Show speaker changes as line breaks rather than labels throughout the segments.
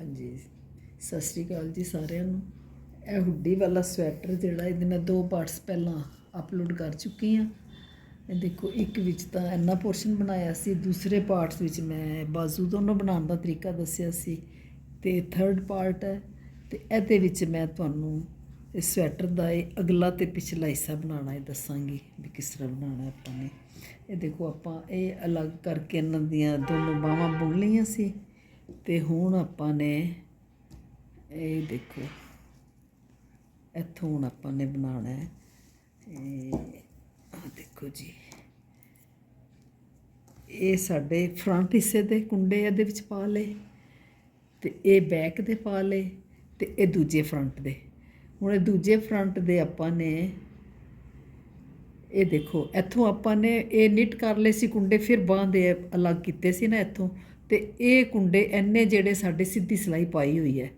ਹਾਂਜੀ। ਸਤਿ ਸ਼੍ਰੀ ਅਕਾਲ ਜੀ ਸਾਰਿਆਂ ਨੂੰ। ਇਹ ਹੁੱਡੀ ਵਾਲਾ ਸਵੈਟਰ ਜਿਹੜਾ, ਇਹਦੇ ਮੈਂ ਦੋ ਪਾਰਟਸ ਪਹਿਲਾਂ ਅਪਲੋਡ ਕਰ ਚੁੱਕੀ ਹਾਂ। ਇਹ ਦੇਖੋ, ਇੱਕ ਵਿੱਚ ਤਾਂ ਇੰਨਾ ਪੋਰਸ਼ਨ ਬਣਾਇਆ ਸੀ, ਦੂਸਰੇ ਪਾਰਟਸ ਵਿੱਚ ਮੈਂ ਬਾਜ਼ੂ ਦੋਨੋਂ ਬਣਾਉਣ ਦਾ ਤਰੀਕਾ ਦੱਸਿਆ ਸੀ ਤੇ ਥਰਡ ਪਾਰਟ ਹੈ ਤੇ ਇਹਦੇ ਵਿੱਚ ਮੈਂ ਤੁਹਾਨੂੰ ਇਸ ਸਵੈਟਰ ਦਾ ਇਹ ਅਗਲਾ ਤੇ ਪਿਛਲਾ ਹਿੱਸਾ ਬਣਾਉਣਾ ਇਹ ਦੱਸਾਂਗੀ ਵੀ ਕਿਸ ਤਰ੍ਹਾਂ ਬਣਾਉਣਾ ਆਪਾਂ ਨੇ। ਇਹ ਦੇਖੋ, ਆਪਾਂ ਇਹ ਅਲੱਗ ਕਰਕੇ ਇਹਨਾਂ ਦੀਆਂ ਦੋਨੋਂ ਬਾਹਾਂ ਬੁਣ ਲਈਆਂ ਸੀ। ਤੇ ਹੁਣ ਆਪਾਂ ਨੇ ਇਹ ਦੇਖੋ, ਇੱਥੋਂ ਹੁਣ ਆਪਾਂ ਨੇ ਬਣਾਉਣਾ ਹੈ। ਇਹ ਦੇਖੋ ਜੀ। ਇਹ ਸਾਡੇ ਫਰੰਟ ਹਿੱਸੇ ਦੇ ਕੁੰਡੇ ਇਹਦੇ ਵਿੱਚ ਪਾ ਲਏ, ਤੇ ਇਹ ਬੈਕ ਦੇ ਪਾ ਲਏ, ਤੇ ਇਹ ਦੂਜੇ ਫਰੰਟ ਦੇ। ਹੁਣ ਇਹ ਦੂਜੇ ਫਰੰਟ ਦੇ ਆਪਾਂ ਨੇ, ਇਹ ਦੇਖੋ, ਇੱਥੋਂ ਆਪਾਂ ਨੇ ਇਹ ਨਿਟ ਕਰ ਲਏ ਸੀ ਕੁੰਡੇ, ਫਿਰ ਬਾਂਹ ਦੇ ਅਲੱਗ ਕੀਤੇ ਸੀ ਨਾ ਇੱਥੋਂ। ਤੇ ਇਹ ਕੁੰਡੇ ਐਨੇ ਜਿਹੜੇ ਸਾਡੇ ਸਿੱਧੀ ਸਿਲਾਈ ਪਾਈ ਹੋਈ ਹੈ।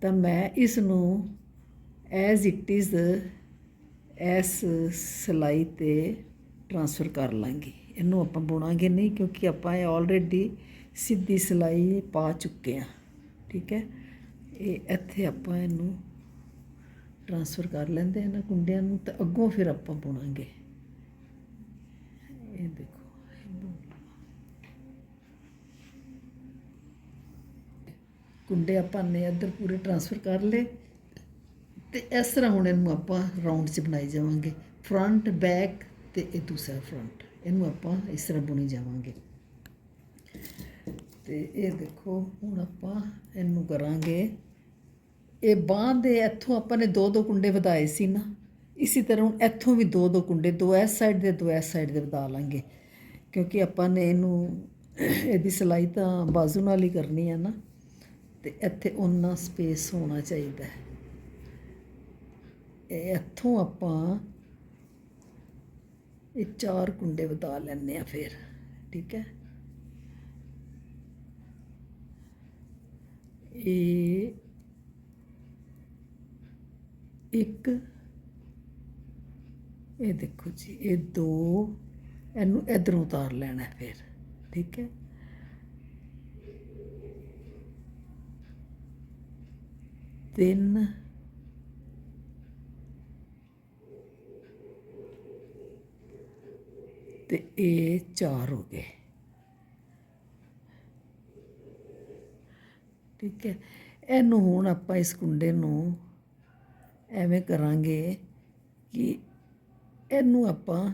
ਤਾਂ ਮੈਂ ਇਸ ਨੂੰ ਐਜ਼ ਇਟ ਇਜ਼ ਐਸ ਸਿਲਾਈ ਤੇ ਟਰਾਂਸਫਰ ਕਰ ਲਾਂਗੀ। ਇਹਨੂੰ ਆਪਾਂ ਬੁਣਾਂਗੇ ਨਹੀਂ, ਕਿਉਂਕਿ ਆਪਾਂ ਇਹ ਆਲਰੇਡੀ ਸਿੱਧੀ ਸਿਲਾਈ ਪਾ ਚੁੱਕੇ ਆ ਠੀਕ ਹੈ? ਇਹ ਇੱਥੇ ਆਪਾਂ ਇਹਨੂੰ ਟ੍ਰਾਂਸਫਰ ਕਰ ਲੈਂਦੇ ਹਨ ਕੁੰਡਿਆਂ ਨੂੰ, ਤਾਂ ਅੱਗੋਂ ਫਿਰ ਆਪਾਂ ਬੁਣਾਂਗੇ। ਇਹ ਦੇਖੋ। ਕੁੰਡੇ ਆਪਾਂ ਨੇ ਇੱਧਰ ਪੂਰੇ ਟਰਾਂਸਫਰ ਕਰ ਲਏ ਤੇ ਇਸ ਤਰ੍ਹਾਂ ਹੁਣ ਇਹਨੂੰ ਆਪਾਂ ਰਾਉਂਡ 'ਚ ਬਣਾਈ ਜਾਵਾਂਗੇ ਫਰੰਟ ਬੈਕ ਤੇ ਇਹ ਦੂਸਰਾ ਫਰੰਟ ਇਹਨੂੰ ਆਪਾਂ ਇਸ ਤਰ੍ਹਾਂ ਬੁਣੀ ਜਾਵਾਂਗੇ। ਤੇ ਇਹ ਦੇਖੋ, ਹੁਣ ਆਪਾਂ ਇਹਨੂੰ ਕਰਾਂਗੇ। ਇਹ ਬਾਂਹ ਦੇ ਇੱਥੋਂ ਆਪਾਂ ਨੇ ਦੋ ਦੋ ਕੁੰਡੇ ਵਧਾਏ ਸੀ ਨਾ, ਇਸੇ ਤਰ੍ਹਾਂ ਹੁਣ ਇੱਥੋਂ ਵੀ ਦੋ ਦੋ ਕੁੰਡੇ, ਦੋ ਇਸ ਸਾਈਡ ਦੇ, ਦੋ ਇਸ ਸਾਈਡ ਦੇ ਵਧਾ ਲਾਂਗੇ। ਕਿਉਂਕਿ ਆਪਾਂ ਨੇ ਇਹਨੂੰ, ਇਹਦੀ ਸਿਲਾਈ ਤਾਂ ਬਾਜ਼ੂ ਨਾਲ ਹੀ ਕਰਨੀ ਹੈ ਨਾ। ਅਤੇ ਇੱਥੇ ਉਹਨਾਂ ਸਪੇਸ ਹੋਣਾ ਚਾਹੀਦਾ ਇਹ ਇੱਥੋਂ ਆਪਾਂ ਇਹ ਚਾਰ ਕੁੰਡੇ ਵਧਾ ਲੈਣੇ ਆ ਫਿਰ, ਠੀਕ ਹੈ। ਇਹ ਇੱਕ, ਇਹ ਦੇਖੋ ਜੀ, ਇਹ ਦੋ, ਇਹਨੂੰ ਇਧਰੋਂ ਉਤਾਰ ਲੈਣਾ ਫਿਰ, ਠੀਕ ਹੈ। ਤਿੰਨ ਤੇ ਇਹ ਚਾਰ ਹੋ ਗਏ। ਠੀਕ ਹੈ। ਇਹਨੂੰ ਹੁਣ ਆਪਾਂ ਇਸ ਕੁੰਡੇ ਨੂੰ ਐਵੇਂ ਕਰਾਂਗੇ ਕਿ ਇਹਨੂੰ ਆਪਾਂ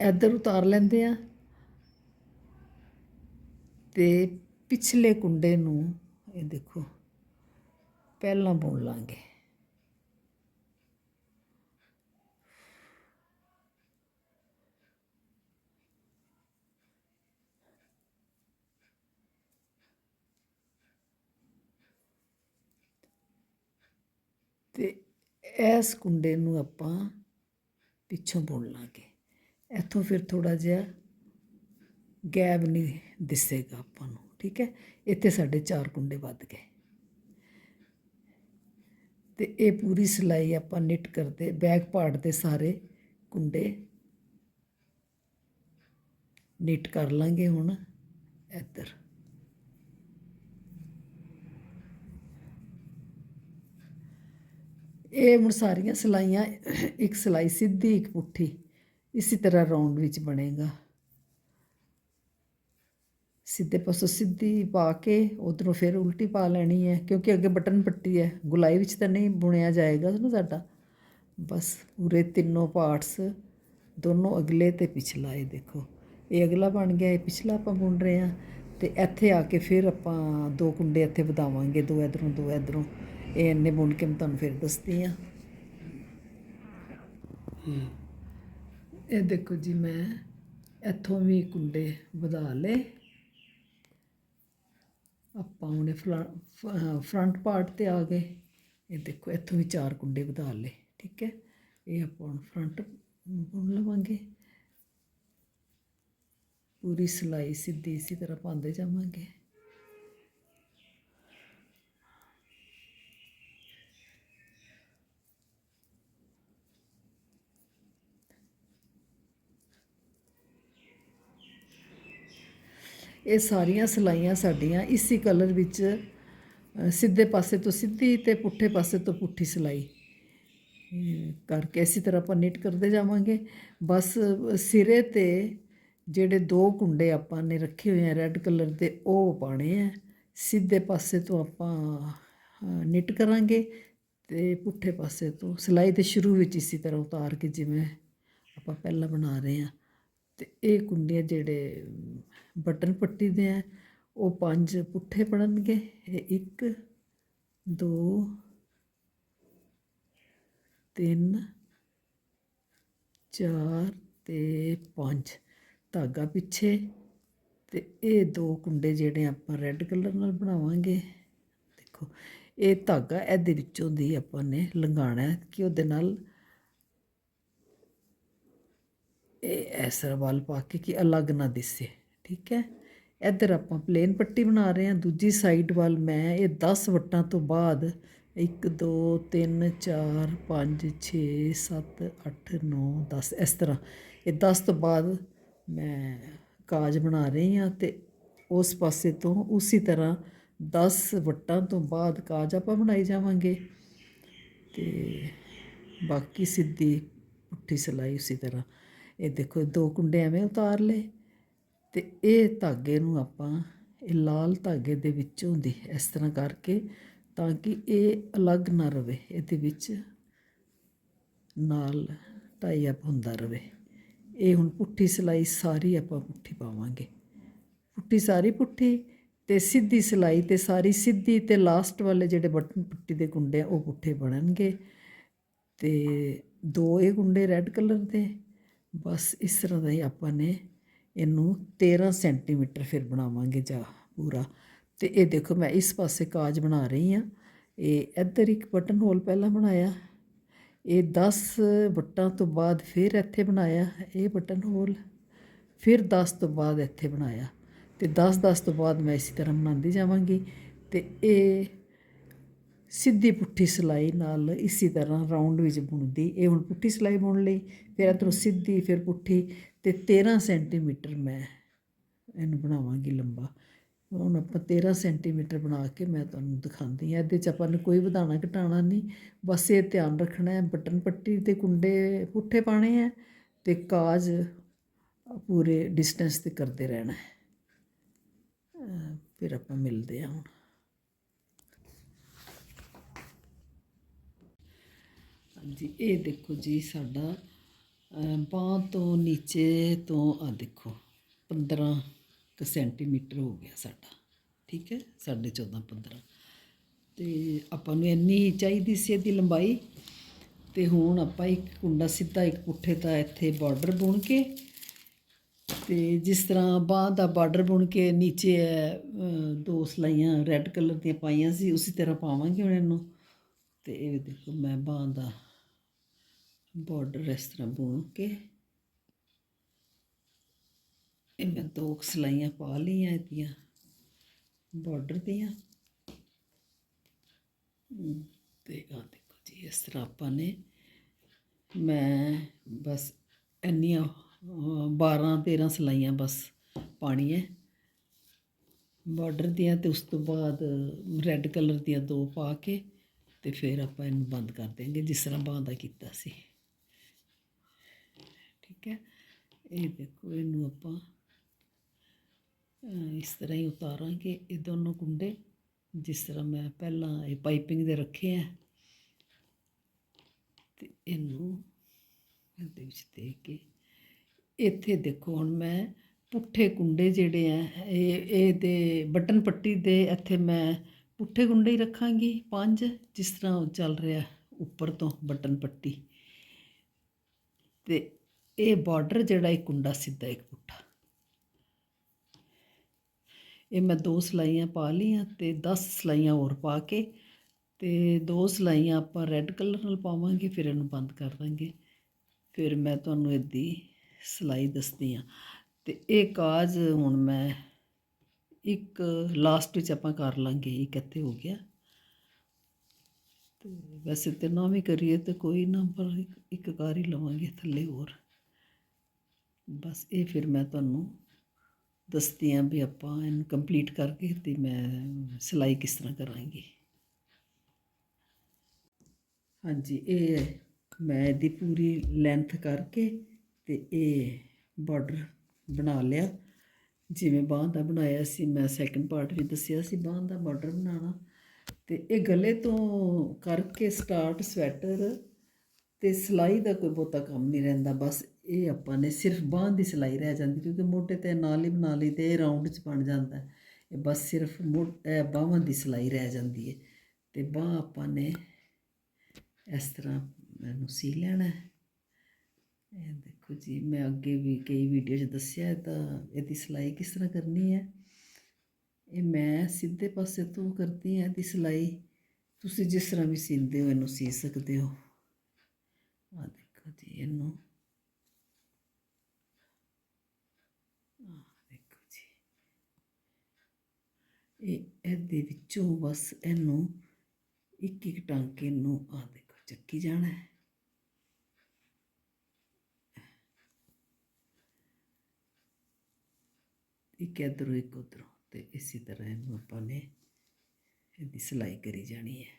ਇੱਧਰ ਉਤਾਰ ਲੈਂਦੇ ਆ ਤੇ ਪਿਛਲੇ ਕੁੰਡੇ ਨੂੰ, ਇਹ ਦੇਖੋ, ਪਹਿਲਾਂ ਬੁਣ ਲਾਂਗੇ। ਤੇ ਇਸ ਕੁੰਡੇ ਨੂੰ ਆਪਾਂ ਪਿੱਛੋਂ ਬੁਣ ਲਾਂਗੇ। ਇੱਥੋਂ ਫਿਰ ਥੋੜਾ ਜਿਹਾ ਗੈਬ ਨਹੀਂ ਦਿਸੇਗਾ ਆਪਾਂ ਨੂੰ। ਠੀਕ ਹੈ? ਇੱਥੇ ਸਾਡੇ ਚਾਰ ਕੁੰਡੇ ਵੱਧ ਗਏ। ਤੇ ਇਹ ਪੂਰੀ ਸਿਲਾਈ ਆਪਾਂ ਨਿਟ ਕਰਦੇ, ਬੈਕ ਪਾਰਟ ਦੇ ਸਾਰੇ ਕੁੰਡੇ ਨਿਟ ਕਰ ਲਾਂਗੇ ਹੁਣ, ਇੱਧਰ। ਇਹ ਹੁਣ ਸਾਰੀਆਂ ਸਿਲਾਈਆਂ, ਇੱਕ ਸਿਲਾਈ ਸਿੱਧੀ, ਇੱਕ ਪੁੱਠੀ, ਇਸੇ ਤਰ੍ਹਾਂ ਰਾਉਂਡ ਵਿੱਚ ਬਣੇਗਾ। ਸਿੱਧੇ ਪਾਸੋਂ ਸਿੱਧੀ ਪਾ ਕੇ ਉਧਰੋਂ ਫਿਰ ਉਲਟੀ ਪਾ ਲੈਣੀ ਹੈ, ਕਿਉਂਕਿ ਅੱਗੇ ਬਟਨ ਪੱਟੀ ਹੈ। ਗੁਲਾਈ ਵਿੱਚ ਤਾਂ ਨਹੀਂ ਬੁਣਿਆ ਜਾਏਗਾ ਨਾ ਸਾਡਾ। ਬਸ ਪੂਰੇ ਤਿੰਨੋਂ ਪਾਰਟਸ, ਦੋਨੋਂ ਅਗਲੇ ਤੇ ਪਿਛਲਾ ਇਹ ਦੇਖੋ। ਇਹ ਅਗਲਾ ਬਣ ਗਿਆ, ਇਹ ਪਿਛਲਾ ਆਪਾਂ ਬੁਣ ਰਹੇ ਹਾਂ ਤੇ ਇੱਥੇ ਆ ਕੇ ਫਿਰ ਆਪਾਂ ਦੋ ਕੁੰਡੇ ਇੱਥੇ ਵਧਾਵਾਂਗੇ, ਦੋ ਇਧਰੋਂ ਦੋ ਇਧਰੋਂ। ਇਹ ਇੰਨੇ ਬੁਣ ਕੇ ਮੈਂ ਤੁਹਾਨੂੰ ਫਿਰ ਦੱਸਦੀ ਆ ਇਹ ਦੇਖੋ ਜੀ ਮੈਂ ਇੱਥੋਂ ਵੀ ਕੁੰਡੇ ਵਧਾ ਲਏ। ਆਪਾਂ ਉਹਨੇ ਫਰੰਟ ਪਾਰਟ ਤੇ ਆ ਗਏ। ਇਹ ਦੇਖੋ, ਇੱਥੋਂ ਵੀ ਚਾਰ ਕੁੰਡੇ ਵਧਾ ਲਏ, ਠੀਕ ਹੈ? ਇਹ ਆਪਾਂ ਹੁਣ ਫਰੰਟ ਬੁਣ ਲਵਾਂਗੇ। ਪੂਰੀ ਸਿਲਾਈ ਸਿੱਧੀ ਇਸੇ ਤਰ੍ਹਾਂ ਪਾਉਂਦੇ ਜਾਵਾਂਗੇ। ਇਹ ਸਾਰੀਆਂ ਸਿਲਾਈਆਂ ਸਾਡੀਆਂ ਇਸੇ ਕਲਰ ਵਿੱਚ ਸਿੱਧੇ ਪਾਸੇ ਤੋਂ ਸਿੱਧੀ ਤੇ ਪੁੱਠੇ ਪਾਸੇ ਤੋਂ ਪੁੱਠੀ ਸਿਲਾਈ। ਕਰਕੇ ਇਸੇ ਤਰ੍ਹਾਂ ਆਪਾਂ ਨਿਟ ਕਰਦੇ ਜਾਵਾਂਗੇ। ਬਸ ਸਿਰੇ ਤੇ ਜਿਹੜੇ ਦੋ ਕੁੰਡੇ ਆਪਾਂ ਨੇ ਰੱਖੇ ਹੋਏ ਆ ਰੈੱਡ ਕਲਰ ਦੇ, ਉਹ ਪਾਣੇ ਆ। ਸਿੱਧੇ ਪਾਸੇ ਤੋਂ ਆਪਾਂ ਨਿਟ ਕਰਾਂਗੇ ਤੇ ਪੁੱਠੇ ਪਾਸੇ ਤੋਂ ਸਿਲਾਈ ਦੇ ਸ਼ੁਰੂ ਵਿੱਚ ਇਸੇ ਤਰ੍ਹਾਂ ਉਤਾਰ ਕੇ ਜਿਵੇਂ ਆਪਾਂ ਪਹਿਲਾਂ ਬਣਾ ਰਹੇ ਆ। ਤੇ ਇਹ ਕੁੰਡੇ ਜਿਹੜੇ ਬਟਨ ਪੱਟੀ ਦੇ ਆ, ਉਹ ਪੰਜ ਪੁੱਠੇ ਪੜਨਗੇ, ਇਹ 1 2 ਤਿੰਨ, ਚਾਰ ਤੇ ਪੰਜ। ਧਾਗਾ ਪਿੱਛੇ ਤੇ ਇਹ ਦੋ ਕੁੰਡੇ ਜਿਹੜੇ ਆਪਾਂ ਰੈੱਡ ਕਲਰ ਨਾਲ ਬਣਾਵਾਂਗੇ। ਦੇਖੋ, ਇਹ ਧਾਗਾ ਇਹਦੇ ਵਿੱਚੋਂ ਦੀ ਆਪਾਂ ਨੇ ਲੰਘਾਣਾ ਕਿ ਉਹਦੇ ਨਾਲ ਇਹ ਐਸਰ ਵੱਲ ਪਾ ਕੇ ਕਿ ਅਲੱਗ ਨਾ ਦਿਸੇ, ਠੀਕ ਹੈ? ਇੱਧਰ ਆਪਾਂ ਪਲੇਨ ਪੱਟੀ ਬਣਾ ਰਹੇ ਹਾਂ, ਦੂਜੀ ਸਾਈਡ ਵੱਲ ਮੈਂ ਇਹ 10 ਵੱਟਾਂ ਤੋਂ ਬਾਅਦ 1 2 3 4 5 6 7 8 9 10 ਇਸ ਤਰ੍ਹਾਂ। ਇਹ 10 ਤੋਂ ਬਾਅਦ ਮੈਂ ਕਾਜ ਬਣਾ ਰਹੀ ਹਾਂ ਤੇ ਉਸ ਪਾਸੇ ਤੋਂ ਉਸੇ ਤਰ੍ਹਾਂ 10 ਵੱਟਾਂ ਤੋਂ ਬਾਅਦ ਕਾਜ ਆਪਾਂ ਬਣਾਈ ਜਾਵਾਂਗੇ ਤੇ ਬਾਕੀ ਸਿੱਧੀ ਪੁੱਠੀ ਸਿਲਾਈ ਉਸੇ ਤਰ੍ਹਾਂ। ਇਹ ਦੇਖੋ ਦੋ ਕੁੰਡੇ ਐਵੇਂ ਉਤਾਰ ਲਏ ਤੇ ਇਹ ਧਾਗੇ ਨੂੰ ਆਪਾਂ, ਇਹ ਲਾਲ ਧਾਗੇ ਦੇ ਵਿੱਚੋਂ ਦੀ ਇਸ ਤਰ੍ਹਾਂ ਕਰਕੇ ਤਾਂ ਕਿ ਇਹ ਅਲੱਗ ਨਾ ਰਵੇ, ਇਹਦੇ ਵਿੱਚ ਨਾਲ ਟਾਈ ਅਪ ਹੁੰਦਾ ਰਵੇ। ਇਹ ਹੁਣ ਪੁੱਠੀ ਸਿਲਾਈ ਸਾਰੀ ਆਪਾਂ ਪੁੱਠੀ ਪਾਵਾਂਗੇ। ਪੁੱਠੀ ਸਾਰੀ ਪੁੱਠੀ ਤੇ ਸਿੱਧੀ ਸਿਲਾਈ ਤੇ ਸਾਰੀ ਸਿੱਧੀ ਤੇ ਲਾਸਟ ਵਾਲੇ ਜਿਹੜੇ ਬਟਨ ਪੁੱਟੀ ਦੇ ਕੁੰਡੇ ਆ, ਉਹ ਪੁੱਠੇ ਬਣਨਗੇ ਤੇ ਦੋ ਇਹ ਗੁੰਡੇ ਰੈੱਡ ਕਲਰ ਦੇ ਬਸ ਇਸ ਤਰ੍ਹਾਂ ਦਾ ਹੀ ਆਪਾਂ ਨੇ ਇਹਨੂੰ 13 ਸੈਂਟੀਮੀਟਰ ਫਿਰ ਬਣਾਵਾਂਗੇ ਜਾ ਪੂਰਾ। ਤੇ ਇਹ ਦੇਖੋ ਮੈਂ ਇਸ ਪਾਸੇ ਕਾਜ ਬਣਾ ਰਹੀ ਆ ਇਹ ਇੱਧਰ ਇੱਕ ਬਟਨ ਹੋਲ ਪਹਿਲਾਂ ਬਣਾਇਆ। ਇਹ 10 ਬਟਾਂ ਤੋਂ ਬਾਅਦ ਫਿਰ ਇੱਥੇ ਬਣਾਇਆ। ਇਹ ਬਟਨ ਹੋਲ ਫਿਰ 10 ਤੋਂ ਬਾਅਦ ਇੱਥੇ ਬਣਾਇਆ। ਤੇ 10 10 ਤੋਂ ਬਾਅਦ ਮੈਂ ਇਸੇ ਤਰ੍ਹਾਂ ਬਣਾਉਂਦੀ ਜਾਵਾਂਗੀ। ਤੇ ਇਹ ਸਿੱਧੀ ਪੁੱਠੀ ਸਿਲਾਈ ਨਾਲ ਇਸੇ ਤਰ੍ਹਾਂ ਰਾਉਂਡ ਵਿੱਚ ਬੁਣਦੀ। ਇਹ ਹੁਣ ਪੁੱਠੀ ਸਿਲਾਈ ਬੁਣ ਲਈ, ਫਿਰ ਇੱਧਰੋਂ ਸਿੱਧੀ, ਫਿਰ ਪੁੱਠੀ ਤੇ 13 ਸੈਂਟੀਮੀਟਰ ਮੈਂ ਇਹਨੂੰ ਬਣਾਵਾਂਗੀ ਲੰਬਾ। ਹੁਣ ਆਪਾਂ 13 ਸੈਂਟੀਮੀਟਰ ਬਣਾ ਕੇ ਮੈਂ ਤੁਹਾਨੂੰ ਦਿਖਾਉਂਦੀ ਹਾਂ। ਇਹਦੇ ਚ ਆਪਾਂ ਨੂੰ ਕੋਈ ਵਧਾਣਾ ਘਟਾਣਾ ਨਹੀਂ। ਬਸ ਇਹ ਧਿਆਨ ਰੱਖਣਾ ਹੈ, ਬਟਨ ਪੱਟੀ ਤੇ ਕੁੰਡੇ ਪੁੱਠੇ ਪਾਣੇ ਹੈ ਤੇ ਕਾਜ ਪੂਰੇ ਡਿਸਟੈਂਸ ਤੇ ਕਰਦੇ ਰਹਿਣਾ ਫਿਰ ਆਪਾਂ ਮਿਲਦੇ ਹਾਂ ਹੁਣ। ਜੀ, ਇਹ ਦੇਖੋ ਜੀ ਸਾਡਾ ਬਾਂਹ ਤੋਂ ਨੀਚੇ ਤੋਂ ਆ ਦੇਖੋ 15 ਕੁ ਸੈਂਟੀਮੀਟਰ ਹੋ ਗਿਆ ਸਾਡਾ, ਠੀਕ ਹੈ, ਸਾਢੇ 14 15 ਤੇ ਆਪਾਂ ਨੂੰ ਇੰਨੀ ਚਾਹੀਦੀ ਸੀ ਇਹਦੀ ਲੰਬਾਈ, ਤੇ ਹੁਣ ਆਪਾਂ ਇੱਕ ਕੁੰਡਾ ਸਿੱਧਾ ਇੱਕ ਪੁੱਠੇ ਦਾ ਇੱਥੇ ਬਾਰਡਰ ਬੁਣ ਕੇ, ਤੇ ਜਿਸ ਤਰ੍ਹਾਂ ਬਾਂਹ ਦਾ ਬਾਰਡਰ ਬੁਣ ਕੇ ਨੀਚੇ ਦੋ ਸਲਾਈਆਂ ਰੈੱਡ ਕਲਰ ਦੀਆਂ ਪਾਈਆਂ ਸੀ, ਉਸੇ ਤਰ੍ਹਾਂ ਪਾਵਾਂਗੇ ਹੁਣ ਇਹਨੂੰ। ਤੇ ਇਹ ਦੇਖੋ, ਮੈਂ ਬਾਂਹ ਦਾ ਬਾਰਡਰ ਇਸ ਤਰ੍ਹਾਂ ਬੁਣ ਕੇ ਇਹ ਮੈਂ ਦੋ ਕੁ ਸਲਾਈਆਂ ਪਾ ਲਈਆਂ ਇਹਦੀਆਂ ਬਾਰਡਰ ਦੀਆਂ। ਹਮ, ਤੇ ਆ ਦੇਖੋ ਜੀ ਇਸ ਤਰ੍ਹਾਂ ਆਪਾਂ ਨੇ ਮੈਂ ਬਸ ਇੰਨੀਆਂ 12 13 ਸਲਾਈਆਂ ਬਸ ਪਾਣੀ ਹੈ ਬਾਰਡਰ ਦੀਆਂ ਤੇ ਉਸ ਤੋਂ ਬਾਅਦ ਰੈੱਡ ਕਲਰ ਦੀਆਂ ਦੋ ਪਾ ਕੇ ਤੇ ਫਿਰ ਆਪਾਂ ਇਹਨੂੰ ਬੰਦ ਕਰ ਦੇਂਗੇ ਜਿਸ ਤਰ੍ਹਾਂ ਬਾਂਹ ਕੀਤਾ ਸੀ ਠੀਕ ਹੈ ਇਹ ਦੇਖੋ ਇਹਨੂੰ ਆਪਾਂ ਇਸ ਤਰ੍ਹਾਂ ਹੀ ਉਤਾਰਾਂਗੇ। ਇਹ ਦੋਨੋਂ ਕੁੰਡੇ, ਜਿਸ ਤਰ੍ਹਾਂ ਮੈਂ ਪਹਿਲਾਂ ਇਹ ਪਾਈਪਿੰਗ ਦੇ ਰੱਖੇ ਆ, ਤੇ ਇਹਨੂੰ ਇਹਦੇ ਵਿੱਚ ਦੇ ਕੇ, ਇੱਥੇ ਦੇਖੋ, ਹੁਣ ਮੈਂ ਪੁੱਠੇ ਕੁੰਡੇ ਜਿਹੜੇ ਆ, ਇਹ, ਇਹਦੇ ਬਟਨ ਪੱਟੀ ਦੇ ਇੱਥੇ ਮੈਂ ਪੁੱਠੇ ਕੁੰਡੇ ਹੀ ਰੱਖਾਂਗੀ, ਪੰਜ, ਜਿਸ ਤਰ੍ਹਾਂ ਉਹ ਚੱਲ ਰਿਹਾ ਉੱਪਰ ਤੋਂ ਬਟਨ ਪੱਟੀ। ਤੇ ਇਹ ਬਾਰਡਰ ਜਿਹੜਾ ਇੱਕ ਕੁੰਡਾ ਸਿੱਧਾ ਇੱਕ ਪੁੱਠਾ। ਇਹ ਮੈਂ ਦੋ ਸਲਾਈਆਂ ਪਾ ਲਈਆਂ ਤੇ 10 ਸਲਾਈਆਂ ਹੋਰ ਪਾ ਕੇ ਤੇ ਦੋ ਸਲਾਈਆਂ ਆਪਾਂ ਰੈੱਡ ਕਲਰ ਨਾਲ ਪਾਵਾਂਗੇ, ਫਿਰ ਇਹਨੂੰ ਬੰਦ ਕਰ ਦਾਂਗੇ। ਫਿਰ ਮੈਂ ਤੁਹਾਨੂੰ ਇਹਦੀ ਸਿਲਾਈ ਦੱਸਦੀ ਆ ਤੇ ਇਹ ਕਾਜ ਹੁਣ ਮੈਂ ਇੱਕ ਲਾਸਟ ਵਿੱਚ ਆਪਾਂ ਕਰ ਲਾਂਗੇ, ਇੱਕ ਇੱਥੇ ਹੋ ਗਿਆ। ਤੇ ਵੈਸੇ ਤੇ ਨਾ ਵੀ ਕਰੀਏ ਤੇ ਕੋਈ ਨਾ ਪਰ ਇੱਕ- ਇੱਕ ਕਰ ਹੀ ਲਵਾਂਗੇ ਥੱਲੇ ਹੋਰ। ਬਸ ਇਹ ਫਿਰ ਮੈਂ ਤੁਹਾਨੂੰ ਦੱਸਦੀ ਹਾਂ ਵੀ ਆਪਾਂ ਇਹਨੂੰ ਕੰਪਲੀਟ ਕਰਕੇ ਤੇ ਮੈਂ ਸਿਲਾਈ ਕਿਸ ਤਰ੍ਹਾਂ ਕਰਾਂਗੀ। ਹਾਂਜੀ, ਇਹ ਮੈਂ ਇਹਦੀ ਪੂਰੀ ਲੈਂਥ ਕਰਕੇ ਤੇ ਇਹ ਬਾਰਡਰ ਬਣਾ ਲਿਆ। ਜਿਵੇਂ ਬਾਂਹ ਦਾ ਬਣਾਇਆ ਸੀ, ਮੈਂ ਸੈਕੰਡ ਪਾਰਟ ਵੀ ਦੱਸਿਆ ਸੀ ਬਾਂਹ ਦਾ ਬਾਰਡਰ ਬਣਾਉਣਾ। ਤੇ ਇਹ ਗਲੇ ਤੋਂ ਕਰਕੇ ਸਟਾਰਟ ਸਵੈਟਰ ਤੇ ਸਿਲਾਈ ਦਾ ਕੋਈ ਬਹੁਤਾ ਕੰਮ ਨਹੀਂ ਰਹਿੰਦਾ, ਬਸ ਇਹ ਆਪਾਂ ਨੇ ਸਿਰਫ ਬਾਂਹ ਦੀ ਸਿਲਾਈ ਰਹਿ ਜਾਂਦੀ, ਕਿਉਂਕਿ ਮੋਢੇ ਤੇ ਨਾਲ ਹੀ ਬਣਾ ਲਈ ਤੇ ਇਹ ਰਾਉਂਡ ਚ ਬਣ ਜਾਂਦਾ ਇਹ ਬਸ ਸਿਰਫ ਮੋ ਇਹ ਬਾਹਾਂ ਦੀ ਸਿਲਾਈ ਰਹਿ ਜਾਂਦੀ ਹੈ। ਤੇ ਬਾਂਹ ਆਪਾਂ ਨੇ ਇਸ ਤਰ੍ਹਾਂ ਇਹਨੂੰ ਸੀ ਲੈਣਾ ਇਹ ਦੇਖੋ ਜੀ, ਮੈਂ ਅੱਗੇ ਵੀ ਕਈ ਵੀਡੀਓ 'ਚ ਦੱਸਿਆ ਤਾਂ ਇਹਦੀ ਸਿਲਾਈ ਕਿਸ ਤਰ੍ਹਾਂ ਕਰਨੀ ਹੈ? ਇਹ ਮੈਂ ਸਿੱਧੇ ਪਾਸੇ ਤੋਂ ਕਰਦੀ ਹਾਂ ਇਹਦੀ ਸਿਲਾਈ। ਤੁਸੀਂ ਜਿਸ ਤਰ੍ਹਾਂ ਵੀ ਸੀਂਦੇ ਹੋ, ਇਹਨੂੰ ਸੀ ਸਕਦੇ ਹੋ। ਆ ਦੇਖੋ ਜੀ ਇਹਨੂੰ ਆ ਦੇਖੋ ਜੀ ਇਹ ਇਹਦੇ ਵਿੱਚੋਂ ਬਸ ਇਹਨੂੰ ਇੱਕ ਇੱਕ ਟਾਂਕੇ ਨੂੰ ਆ ਦੇਖੋ ਚੱਕੀ ਜਾਣਾ ਹੈ ਇੱਕ ਇੱਧਰੋਂ ਇੱਕ ਉੱਧਰੋਂ ਤੇ ਇਸੇ ਤਰ੍ਹਾਂ ਇਹਨੂੰ ਆਪਾਂ ਨੇ ਇਹਦੀ ਸਿਲਾਈ ਕਰੀ ਜਾਣੀ ਹੈ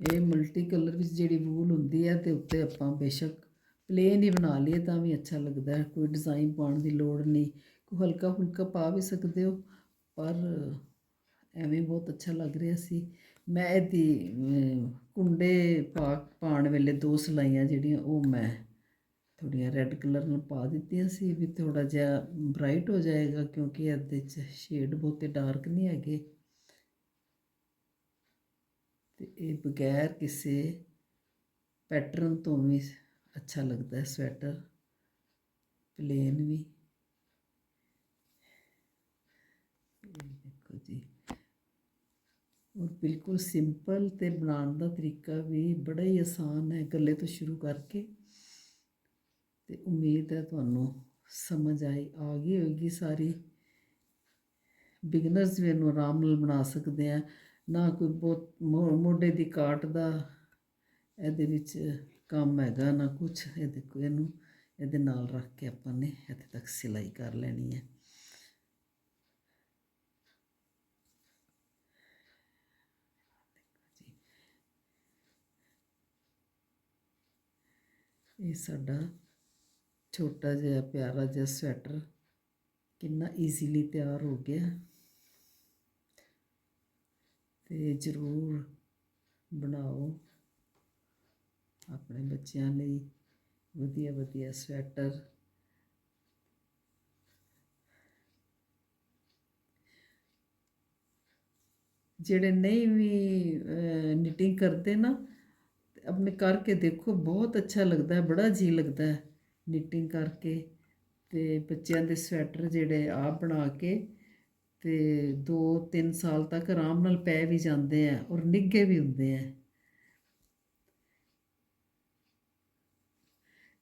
ਇਹ ਮਲਟੀ ਕਲਰ ਵਿੱਚ ਜਿਹੜੀ ਵੂਲ ਹੁੰਦੀ ਹੈ ਤੇ ਉੱਤੇ ਆਪਾਂ ਬੇਸ਼ੱਕ ਪਲੇਨ ਹੀ ਬਣਾ ਲਈਏ ਤਾਂ ਵੀ ਅੱਛਾ ਲੱਗਦਾ ਹੈ। ਕੋਈ ਡਿਜ਼ਾਈਨ ਪਾਉਣ ਦੀ ਲੋੜ ਨਹੀਂ। ਕੋਈ ਹਲਕਾ ਫੁਲਕਾ ਪਾ ਵੀ ਸਕਦੇ ਹੋ, ਪਰ ਐਵੇਂ ਬਹੁਤ ਅੱਛਾ ਲੱਗ ਰਿਹਾ ਸੀ। ਮੈਂ ਇਹਦੀ ਕੁੰਡੇ ਪਾ, ਪਾਉਣ ਵੇਲੇ ਦੋ ਸਲਾਈਆਂ ਜਿਹੜੀਆਂ ਉਹ ਮੈਂ ਥੋੜ੍ਹੀਆਂ ਰੈੱਡ ਕਲਰ ਨਾਲ ਪਾ ਦਿੱਤੀਆਂ ਸੀ। ਵੀ ਥੋੜਾ ਜਿਹਾ ਬ੍ਰਾਈਟ ਹੋ ਜਾਏਗਾ ਕਿਉਂਕਿ ਇਹਦੇ 'ਚ ਸ਼ੇਡ ਬਹੁਤੇ ਡਾਰਕ ਨਹੀਂ ਹੈਗੇ। ਤੇ ਇਹ ਬਗੈਰ ਕਿਸੇ ਪੈਟਰਨ ਤੋਂ ਵੀ ਅੱਛਾ ਲੱਗਦਾ ਹੈ ਸਵੈਟਰ ਪਲੇਨ ਵੀ। ਦੇਖੋ ਜੀ। ਔਰ ਬਿਲਕੁਲ ਸਿੰਪਲ ਤੇ ਬਣਾਉਣ ਦਾ ਤਰੀਕਾ ਵੀ ਬੜਾ ਹੀ ਆਸਾਨ ਹੈ ਗੱਲੇ ਤੋਂ ਸ਼ੁਰੂ ਕਰਕੇ। ਤੇ ਉਮੀਦ ਹੈ ਤੁਹਾਨੂੰ ਸਮਝ ਆਈ, ਆ ਗਈ ਹੋਏਗੀ ਸਾਰੀ। ਬਿਗਨਰਸ ਵੀ ਇਹਨੂੰ ਆਰਾਮ ਨਾਲ ਬਣਾ ਸਕਦੇ ਆ। ਨਾ ਕੋਈ ਬਹੁਤ ਮੋ- ਮੋਢੇ ਦੀ ਕਾਟ ਦਾ ਇਹਦੇ ਵਿੱਚ ਕੰਮ ਹੈਗਾ, ਨਾ ਕੁਛ। ਇਹ ਦੇਖੋ ਇਹਨੂੰ, ਇਹਦੇ ਨਾਲ ਰੱਖ ਕੇ ਆਪਾਂ ਨੇ ਇੱਥੇ ਤੱਕ ਸਿਲਾਈ ਕਰ ਲੈਣੀ ਹੈ। ਇਹ ਸਾਡਾ ਛੋਟਾ ਜਿਹਾ, ਪਿਆਰਾ ਜਿਹਾ ਸਵੈਟਰ ਕਿੰਨਾ ਈਜ਼ੀਲੀ ਤਿਆਰ ਹੋ ਗਿਆ। ਤੇ ਜ਼ਰੂਰ ਬਣਾਓ ਆਪਣੇ ਬੱਚਿਆਂ ਲਈ ਵਧੀਆ ਵਧੀਆ ਸਵੈਟਰ। ਜਿਹੜੇ ਨਹੀਂ ਵੀ ਨਿਟਿੰਗ ਕਰਦੇ ਨਾ, ਆਪਣੇ ਕਰਕੇ ਦੇਖੋ, ਬਹੁਤ ਅੱਛਾ ਲੱਗਦਾ ਹੈ, ਬੜਾ ਜੀ ਲੱਗਦਾ ਹੈ ਨਿਟਿੰਗ ਕਰਕੇ ਤੇ ਬੱਚਿਆਂ ਦੇ ਸਵੈਟਰ ਜਿਹੜੇ ਆਪ ਬਣਾ ਕੇ ਤੇ 2-3 ਸਾਲ ਤੱਕ ਆਰਾਮ ਨਾਲ ਪੈ ਵੀ ਜਾਂਦੇ ਆ ਔਰ ਨਿੱਘੇ ਵੀ ਹੁੰਦੇ ਆ।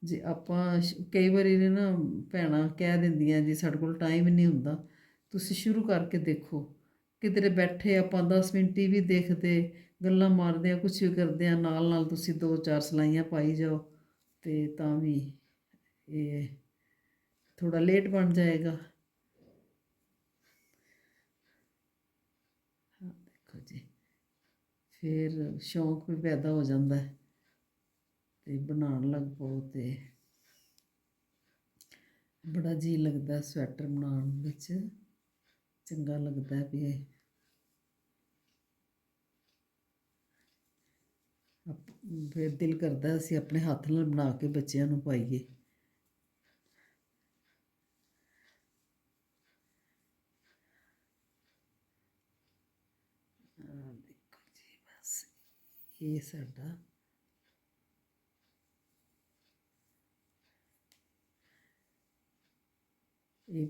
ਜੇ ਆਪਾਂ ਕਈ ਵਾਰੀ ਨੇ ਨਾ ਭੈਣਾਂ ਕਹਿ ਦਿੰਦੀਆਂ ਜੀ, ਸਾਡੇ ਕੋਲ ਟਾਈਮ ਨਹੀਂ ਹੁੰਦਾ। ਤੁਸੀਂ ਸ਼ੁਰੂ ਕਰਕੇ ਦੇਖੋ। ਕਿਧਰੇ ਬੈਠੇ ਆਪਾਂ 10 ਮਿੰਟ ਟੀਵੀ ਦੇਖਦੇ, ਗੱਲਾਂ ਮਾਰਦੇ ਆ ਕੁਝ ਵੀ ਕਰਦੇ ਆ ਨਾਲ ਨਾਲ ਤੁਸੀਂ ਦੋ ਚਾਰ ਸਲਾਈਆਂ ਪਾਈ ਜਾਓ ਤੇ ਤਾਂ ਵੀ ਇਹ ਥੋੜਾ ਲੇਟ ਬਣ ਜਾਏਗਾ ਹਾਂ ਦੇਖੋ ਜੀ ਫਿਰ ਸ਼ੌਂਕ ਵੀ ਪੈਦਾ ਹੋ ਜਾਂਦਾ ਹੈ ਤੇ ਬਣਾਉਣ ਲੱਗ ਪਓ ਤੇ ਬੜਾ ਜੀ ਲੱਗਦਾ ਸਵੈਟਰ ਬਣਾਉਣ ਵਿੱਚ, ਚੰਗਾ ਲੱਗਦਾ ਵੀ ਫਿਰ ਦਿਲ ਕਰਦਾ ਅਸੀਂ ਆਪਣੇ ਹੱਥ ਨਾਲ ਬਣਾ ਕੇ ਬੱਚਿਆਂ ਨੂੰ ਪਾਈਏ ਆਹ ਦੇਖੋ ਜੀ ਬਸ ਇਹ ਸਾਡਾ ਇਹ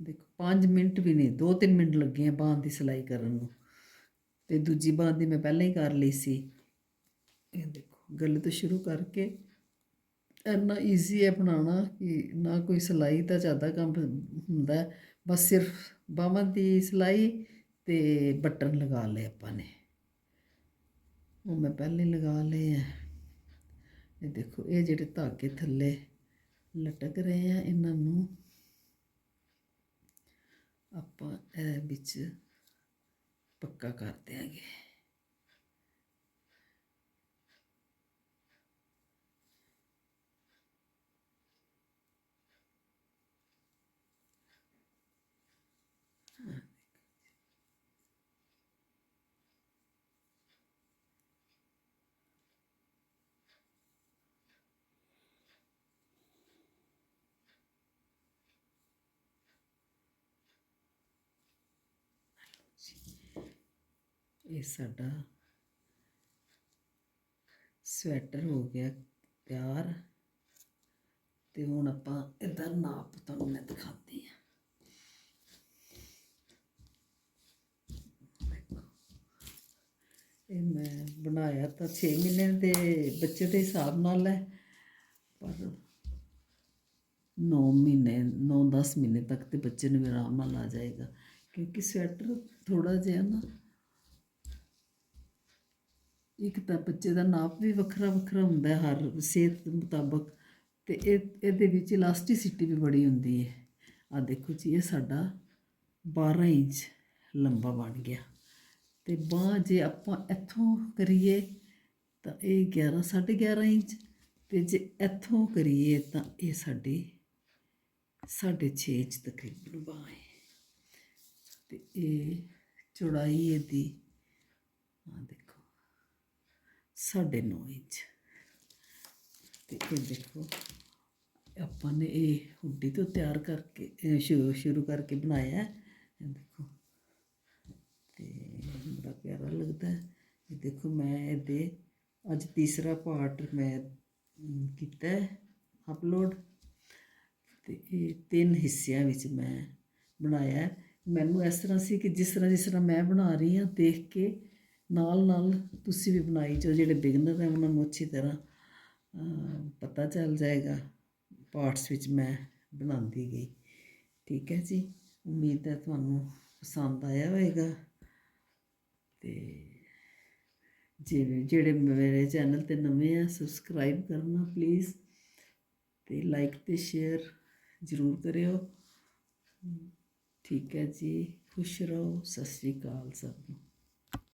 ਦੇਖੋ 5 ਮਿੰਟ ਵੀ ਨਹੀਂ 2-3 ਮਿੰਟ ਲੱਗੇ ਆ ਬਾਂਹ ਦੀ ਸਿਲਾਈ ਕਰਨ ਨੂੰ। ਤੇ ਦੂਜੀ ਬਾਂਹ ਦੀ ਮੈਂ ਪਹਿਲਾਂ ਹੀ ਕਰ ਲਈ ਸੀ। ਇਹ ਦੇਖੋ, ਗੱਲ ਤੋਂ ਸ਼ੁਰੂ ਕਰਕੇ ਇੰਨਾ ਈਜ਼ੀ ਹੈ ਬਣਾਉਣਾ ਕਿ ਨਾ ਕੋਈ ਸਿਲਾਈ ਦਾ ਜ਼ਿਆਦਾ ਕੰਮ ਹੁੰਦਾ। ਬਸ ਸਿਰਫ ਬਾਹਾਂ ਦੀ ਸਿਲਾਈ ਤੇ ਬਟਨ ਲਗਾ ਲਏ ਆਪਾਂ ਨੇ। ਉਹ ਮੈਂ ਪਹਿਲੇ ਲਗਾ ਲਏ ਆ। ਇਹ ਦੇਖੋ, ਇਹ ਜਿਹੜੇ ਧਾਗੇ ਥੱਲੇ ਲਟਕ ਰਹੇ ਆ ਇਹਨਾਂ ਨੂੰ। ਆਪਾਂ ਇਹ ਵਿੱਚ ਪੱਕਾ ਕਰ ਦਿਆਂਗੇ। ਇਹ ਸਾਡਾ ਸਵੈਟਰ ਹੋ ਗਿਆ ਤਿਆਰ ਤੇ ਹੁਣ ਆਪਾਂ ਇਹਦਾ ਨਾਪ ਤੁਹਾਨੂੰ ਮੈਂ ਦਿਖਾਉਂਦੀ ਹਾਂ। ਇਹ ਮੈਂ ਬਣਾਇਆ ਤਾਂ 6 ਮਹੀਨੇ ਦੇ ਬੱਚੇ ਦੇ ਹਿਸਾਬ ਨਾਲ ਹੈ, ਪਰ 9 ਮਹੀਨੇ 9-10 ਮਹੀਨੇ ਤੱਕ ਤੇ ਬੱਚੇ ਨੂੰ ਵੀ ਆਰਾਮ ਨਾਲ ਆ ਜਾਏਗਾ, ਕਿਉਂਕਿ ਸਵੈਟਰ ਥੋੜਾ ਜਿਹਾ ਨਾ ਇੱਕ ਤਾਂ ਬੱਚੇ ਦਾ ਨਾਪ ਵੀ ਵੱਖਰਾ ਵੱਖਰਾ ਹੁੰਦਾ ਹਰ ਸਿਹਤ ਮੁਤਾਬਕ। ਅਤੇ ਇਹ, ਇਹਦੇ ਵਿੱਚ ਇਲਾਸਟੀਸਿਟੀ ਵੀ ਬੜੀ ਹੁੰਦੀ ਹੈ। ਆ ਦੇਖੋ ਜੀ, ਇਹ ਸਾਡਾ 12 ਇੰਚ ਲੰਬਾ ਬਣ ਗਿਆ। ਤੇ ਬਾਂਹ ਜੇ ਆਪਾਂ ਇੱਥੋਂ ਕਰੀਏ ਤਾਂ ਇਹ 11 11.5 ਇੰਚ। ਤੇ ਜੇ ਇੱਥੋਂ ਕਰੀਏ ਤਾਂ ਇਹ ਸਾਡੀ 6.5 ਇੰਚ ਤਕਰੀਬਨ ਬਾਂਹ ਹੈ। ਤੇ ਇਹ ਚੌੜਾਈ ਇਹਦੀ ਆ ਦੇਖੋ ਸਾਢੇ ਨੌ ਇੰਚ। ਤੇ ਇਹ ਦੇਖੋ, ਆਪਾਂ ਨੇ ਇਹ ਹੁੱਡੀ ਤੋਂ ਤਿਆਰ ਕਰਕੇ ਸ਼ੁਰੂ ਸ਼ੁਰੂ ਕਰਕੇ ਬਣਾਇਆ। ਹੈ। ਦੇਖੋ। ਤੇ ਬੜਾ ਪਿਆਰਾ ਲੱਗਦਾ। ਹੈ ਇਹ ਦੇਖੋ, ਮੈਂ ਇਹਦੇ ਅੱਜ ਤੀਸਰਾ ਪਾਰਟ ਮੈਂ ਕੀਤਾ ਅਪਲੋਡ ਤੇ ਇਹ ਤਿੰਨ ਹਿੱਸਿਆਂ ਵਿੱਚ ਮੈਂ ਬਣਾਇਆ। ਮੈਨੂੰ ਇਸ ਤਰ੍ਹਾਂ ਸੀ ਕਿ ਜਿਸ ਤਰ੍ਹਾਂ ਜਿਸ ਤਰ੍ਹਾਂ ਮੈਂ ਬਣਾ ਰਹੀ ਹਾਂ, ਦੇਖ ਕੇ ਨਾਲ ਨਾਲ ਤੁਸੀਂ ਵੀ ਬਣਾਈ ਜੋ ਜਿਹੜੇ ਬਿਗਨਰ ਹੈ ਉਹਨਾਂ ਨੂੰ ਅੱਛੀ ਤਰ੍ਹਾਂ ਪਤਾ ਚੱਲ ਜਾਏਗਾ ਪਾਰਟਸ ਵਿੱਚ ਮੈਂ ਬਣਾਉਂਦੀ ਗਈ। ਠੀਕ ਹੈ ਜੀ? ਉਮੀਦ ਹੈ ਤੁਹਾਨੂੰ ਪਸੰਦ ਆਇਆ ਹੋਵੇਗਾ ਤੇ ਜਿਵੇਂ, ਜਿਹੜੇ ਮੇਰੇ ਚੈਨਲ ਤੇ ਨਵੇਂ ਆ ਸਬਸਕ੍ਰਾਈਬ ਕਰਨਾ ਪਲੀਜ਼ ਤੇ ਲਾਈਕ ਤੇ ਸ਼ੇਅਰ ਜ਼ਰੂਰ ਕਰਿਓ। ਠੀਕ ਹੈ ਜੀ? ਖੁਸ਼ ਰਹੋ। ਸਤਿ ਸ਼੍ਰੀ ਅਕਾਲ ਸਭ ਨੂੰ।